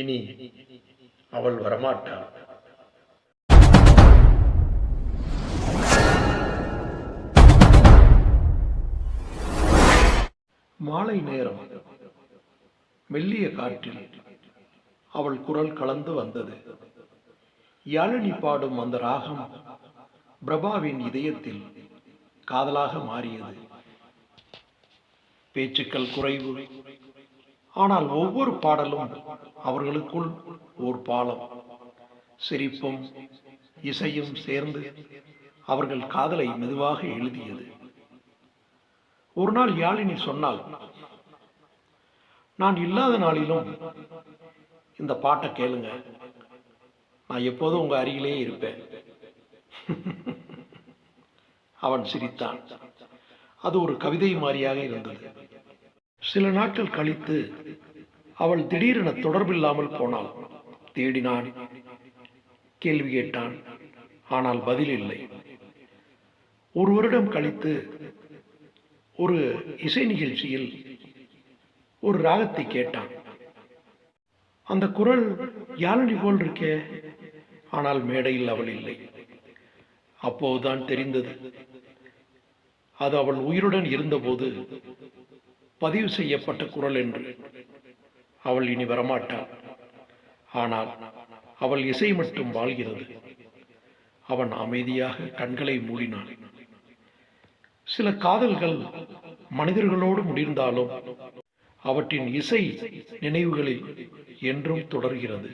இனி அவள் வரமாட்டாள் மாலை நேரம் மெல்லிய காற்றில் அவள் குரல் கலந்து வந்தது. யாழினி பாடும் அந்த ராகம் பிரபாவின் இதயத்தில் காதலாக மாறியது. பேச்சுக்கள் குறைவு. ஆனால் ஒவ்வொரு பாடலும் அவர்களுக்குள் ஒரு பாலம். சிரிப்பும் இசையும் சேர்ந்து அவர்கள் காதலை மெதுவாக எழுதியது. ஒரு நாள் யாழினி சொன்னால் நான் இல்லாத நாளிலும் இந்த பாட்டை கேளுங்க. நான் எப்போதும் உங்க அருகிலே இருப்பேன். அவன் சிரித்தான். அது ஒரு கவிதை மாதிரியாக இருந்தது. சில நாட்கள் கழித்து அவள் திடீரென தொடர்பில்லாமல் போனாள். தேடினான். கேள்வி கேட்டான். ஆனால் பதில் இல்லை. ஒரு வருடம் கழித்து ஒரு இசை நிகழ்ச்சியில் ஒரு ராகத்தை கேட்டான். அந்த குரல் யாழினி போல் இருக்கே. ஆனால் மேடையில் அவள் இல்லை. அப்போதுதான் தெரிந்தது. அது அவள் உயிருடன் இருந்தபோது பதிவு செய்யப்பட்ட குரல் என்று. அவள் இனி வரமாட்டாள். ஆனால் அவள் இசை மட்டும் வாழ்கிறது. அவன் அமைதியாக கண்களை மூடினான். சில காதல்கள் மனிதர்களோடு முடிந்தாலும் அவற்றின் இசை நினைவுகளில் என்றும் தொடர்கிறது.